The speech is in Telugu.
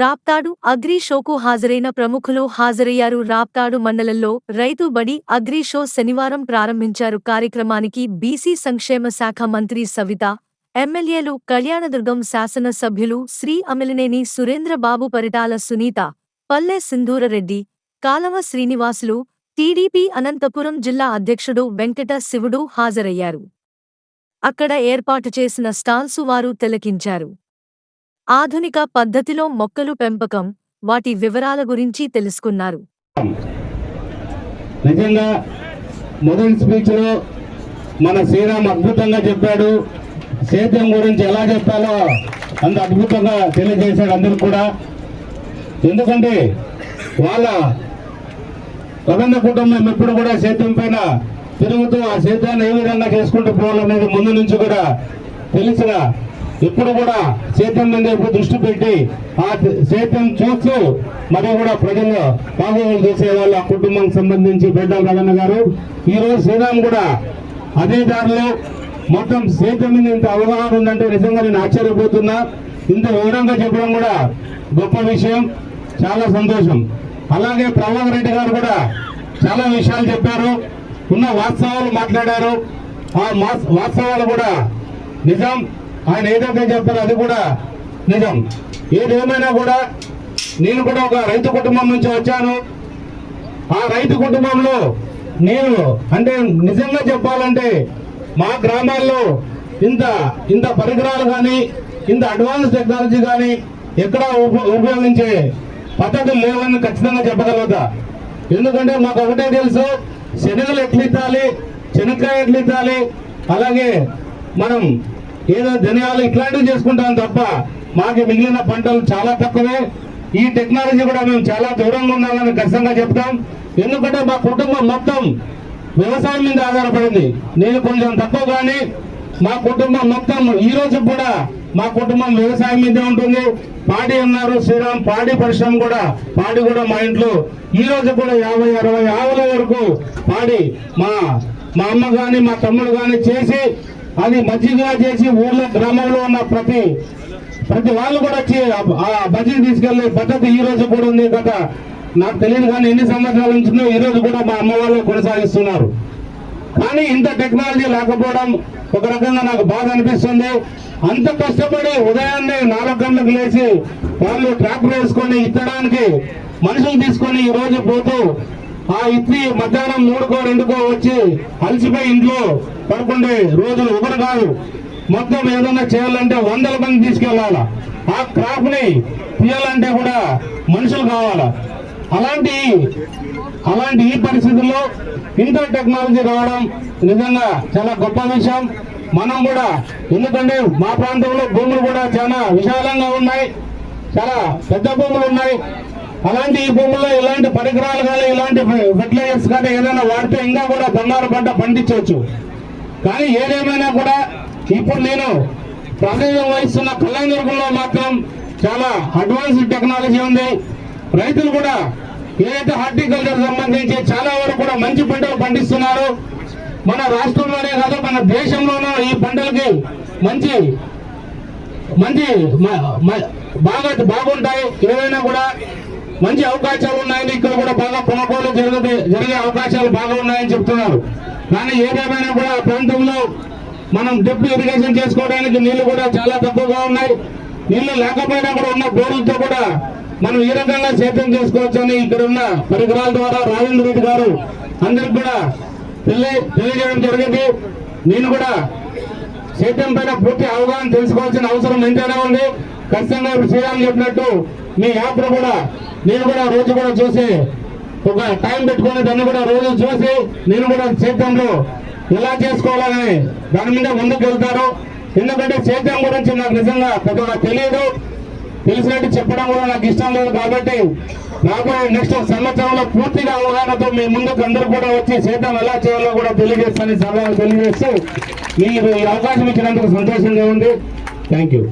రాప్తాడు అగ్రి షోకు హాజరైన ప్రముఖులు హాజరయ్యారు. రాప్తాడు మండలంలో రైతు బడి అగ్రి షో శనివారం ప్రారంభించారు. కార్యక్రమానికి బీసీ సంక్షేమ శాఖ మంత్రి సవిత ఎమ్మెల్యేలు కళ్యాణదుర్గం శాసన సభ్యులు శ్రీ అమిలినేని సురేంద్రబాబు పరిటాల సునీత పల్లె సింధూరరెడ్డి కాలవ శ్రీనివాసులు టీడీపీ అనంతపురం జిల్లా అధ్యక్షుడు వెంకట శివుడు హాజరయ్యారు. అక్కడ ఏర్పాటు చేసిన స్టాల్సు వారు తిలకించారు. ఆధునిక పద్ధతిలో మొక్కలు పెంపకం వాటి వివరాల గురించి తెలుసుకున్నారు. నిజంగా మొదటి స్పీచ్లో మన శ్రీరామ్ అద్భుతంగా చెప్పాడు. సేద్యం గురించి ఎలా చెప్పాలో అంత అద్భుతంగా తెలియజేశాడు అందరికి కూడా. ఎందుకంటే వాళ్ళ రవీంద్ర కుటుంబం ఎప్పుడు కూడా సేద్యం పైన తిరుగుతూ ఆ సేద్యాన్ని ఏ విధంగా చేసుకుంటూ పోవాలనేది ముందు నుంచి కూడా తెలిసిన ఇప్పుడు కూడా సేద్యం మీద దృష్టి పెట్టి ఆ సేద్యం చూస్తూ మరి కూడా ప్రజలు బాగోగులు చేసేవాళ్ళు ఆ కుటుంబానికి సంబంధించి పెద్దల రవణ గారు ఈ రోజు శ్రీరామ్ కూడా అదే దారిలో మొత్తం సేద్యం మీద ఇంత అవగాహన ఉందంటే నిజంగా నేను ఆశ్చర్యపోతున్నా. ఇంత వివరంగా చెప్పడం కూడా గొప్ప విషయం చాలా సంతోషం. అలాగే ప్రభాకర్ రెడ్డి గారు కూడా చాలా విషయాలు చెప్పారు ఉన్న వాస్తవాలు మాట్లాడారు. ఆ వాస్తవాలు కూడా నిజం. ఆయన ఏదైతే చెప్పారో అది కూడా నిజం. ఏదేమైనా కూడా నేను కూడా ఒక రైతు కుటుంబం నుంచి వచ్చాను. ఆ రైతు కుటుంబంలో నేను అంటే నిజంగా చెప్పాలంటే మా గ్రామాల్లో ఇంత ఇంత పరికరాలు కానీ ఇంత అడ్వాన్స్ టెక్నాలజీ కానీ ఎక్కడా ఉపయోగించే పద్ధతులు లేవని ఖచ్చితంగా చెప్పగలుగుతా. ఎందుకంటే మాకు ఒకటే తెలుసు శనగలు ఎట్లిత్తాలి శనక్కాయ ఎట్లిత్తాలి అలాగే మనం ఏదో ధనియాలు ఇట్లాంటివి చేసుకుంటాం తప్ప మాకు మిగిలిన పంటలు చాలా తక్కువే. ఈ టెక్నాలజీ కూడా మేము చాలా దూరంగా ఉండాలని ఖచ్చితంగా చెప్తాం. ఎందుకంటే మా కుటుంబం మొత్తం వ్యవసాయం మీద ఆధారపడింది. నేను కొంచెం తక్కువ కానీ మా కుటుంబం మొత్తం ఈ రోజు కూడా మా కుటుంబం వ్యవసాయం మీదే ఉంటుంది. పాడి అన్నారు శ్రీరామ్ పాడి పరిశ్రమ కూడా పాడి కూడా మా ఇంట్లో. ఈ రోజు కూడా యాభై అరవై ఆవుల వరకు పాడి మా మా అమ్మ కానీ మా తమ్ముడు కానీ చేసి అది మజ్జిగగా చేసి ఊర్లో గ్రామంలో ఉన్న ప్రతి ప్రతి వాళ్ళు కూడా వచ్చి ఆ- బజ్జీ తీసుకెళ్ళే పద్ధతి ఈ రోజు కూడా ఉంది గత నాకు తెలియదు కానీ ఎన్ని సంవత్సరాల నుంచి ఈ రోజు కూడా మా అమ్మ వాళ్ళు కొనసాగిస్తున్నారు. కానీ ఇంత టెక్నాలజీ లేకపోవడం ఒక రకంగా నాకు బాధ అనిపిస్తుంది. అంత కష్టపడి ఉదయాన్నే నాలుగు గంటలకు లేచి వాళ్ళు ట్రాక్టర్ వేసుకొని ఇత్తడానికి మనుషులు తీసుకొని ఈ రోజు పోతూ ఆ ఇత్తి మధ్యాహ్నం మూడుకో రెండుకో వచ్చి అలసిపోయి ఇంట్లో పడుకుండే రోజులు ఒకరు కాదు. మొత్తం ఏదైనా చేయాలంటే వందల మంది తీసుకెళ్ళాలా ఆ క్రాప్ని తీయాలంటే కూడా మనుషులు కావాలా? అలాంటి అలాంటి ఈ పరిస్థితుల్లో ఇంటర్ టెక్నాలజీ రావడం నిజంగా చాలా గొప్ప విషయం. మనం కూడా ఎందుకంటే మా ప్రాంతంలో భూములు కూడా చాలా విశాలంగా ఉన్నాయి. చాలా పెద్ద భూములు ఉన్నాయి. అలాంటి ఈ భూముల్లో ఇలాంటి పరికరాలు కానీ ఇలాంటి ఫెర్టిలైజర్స్ కానీ ఏదైనా వాడితే ఇంకా కూడా బంగారు పంట పండించవచ్చు. కానీ ఏదేమైనా కూడా ఇప్పుడు నేను ప్రాతినిధ్యం వహిస్తున్న కళ్యాణదుర్గంలో మాత్రం చాలా అడ్వాన్స్డ్ టెక్నాలజీ ఉంది. రైతులు కూడా ఏదైతే హార్టికల్చర్ సంబంధించి చాలా వరకు కూడా మంచి పంటలు పండిస్తున్నారు. మన రాష్ట్రంలోనే కాదు మన దేశంలోనూ ఈ పంటలకి మంచి మంచి మ- మ- బాగా బాగుంటాయి. ఏదైనా కూడా మంచి అవకాశాలు ఉన్నాయని ఇక్కడ కూడా బాగా కొనుగోలు జరిగే జరిగే అవకాశాలు బాగా ఉన్నాయని చెప్తున్నారు. కానీ ఏదేమైనా కూడా ఆ ప్రాంతంలో మనం డ్రిప్ ఇరిగేషన్ చేసుకోవడానికి నీళ్ళు కూడా చాలా తక్కువగా ఉన్నాయి. నీళ్ళు లేకపోయినా కూడా ఉన్న బోర్లతో కూడా మనం ఈ రకంగా సేద్యం చేసుకోవచ్చు అని ఇక్కడ ఉన్న పరికరాల ద్వారా రాజేంద్ర రెడ్డి గారు అందరికి కూడా తెలియ తెలియజేయడం జరిగింది. నేను కూడా సేద్యం పైన పూర్తి అవగాహన తెలుసుకోవాల్సిన అవసరం ఎంతైనా ఉంది. ఖచ్చితంగా శ్రీరామ్ చెప్పినట్టు మీ యాత్ర కూడా నేను కూడా రోజు కూడా చూసి ఒక టైం పెట్టుకొని దాన్ని కూడా రోజు చూసి నేను కూడా సేద్యంలో ఎలా చేసుకోవాలని దాని మీద ముందుకు వెళ్తారు ఎందుకంటే సేద్యం గురించి నాకు నిజంగా పెద్దగా తెలియదు. తెలిసినట్టు చెప్పడం కూడా నాకు ఇష్టం లేదు కాబట్టి నాకు నెక్స్ట్ సంవత్సరంలో పూర్తిగా అవగాహనతో మీ ముందుకు అందరూ కూడా వచ్చి సేద్యం ఎలా చేయాలో కూడా తెలియజేస్తానని సలహాలు తెలియజేస్తూ మీరు ఈ అవకాశం ఇచ్చినందుకు సంతోషంగా ఉంది. Thank you